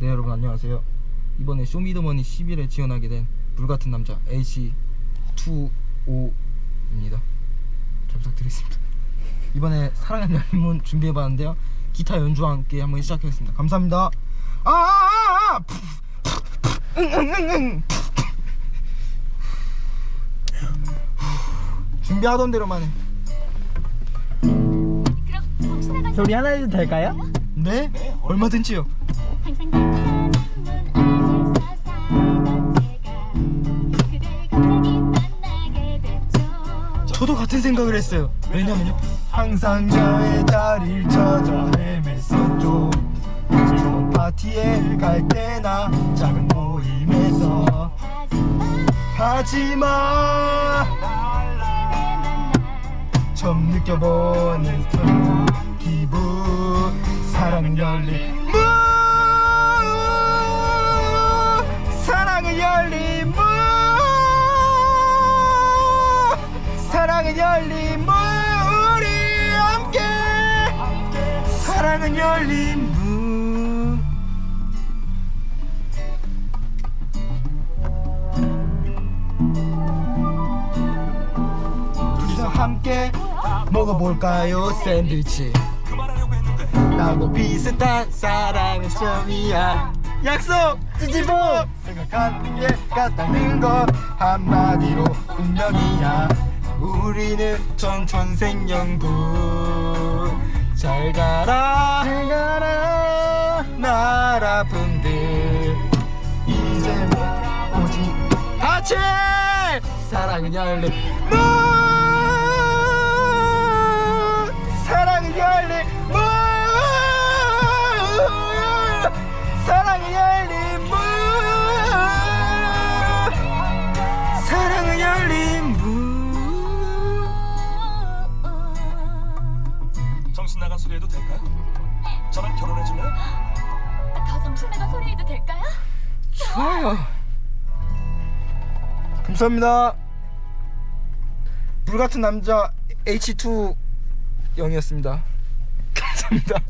네 여러분 안녕하세요. 이번에 쇼미더머니 10일에 지원하게 된 불같은 남자 AC25입니다. 잘 부탁드리겠습니다. 이번에 사랑의 열문 준비해봤는데요. 기타 연주와 함께 한번 시작하겠습니다. 감사합니다. 아아아아 준비하던 대로만 해. 그럼 소리 하나 해도 될까요? 네? 얼마든지요. 항상 저도 같은 생각을 했어요. 왜냐면요. 항상 저의 자리를 찾아 헤맸었죠. 좋은 파티에 갈 때나 작은 모임에서 하지마 처음 느껴보는 기분 사랑은 열린 사랑은 열린 문 둘이서 함께 먹어볼까요? 샌드위치. 나고 비슷한 사랑은 처음이야. 약속! 찌찌보 생각하는 게 같다는 거 한마디로 운명이야. 우리는 가라 잘 가라 열린 문 사랑은 열린 문 사랑은 열린 문 정신 나간 소리 해도 될까요? 저랑 결혼해 줄래요? 더 정신 나간 소리 해도 될까요? 좋아요. 감사합니다 불같은 남자 H2 영이었습니다. 감사합니다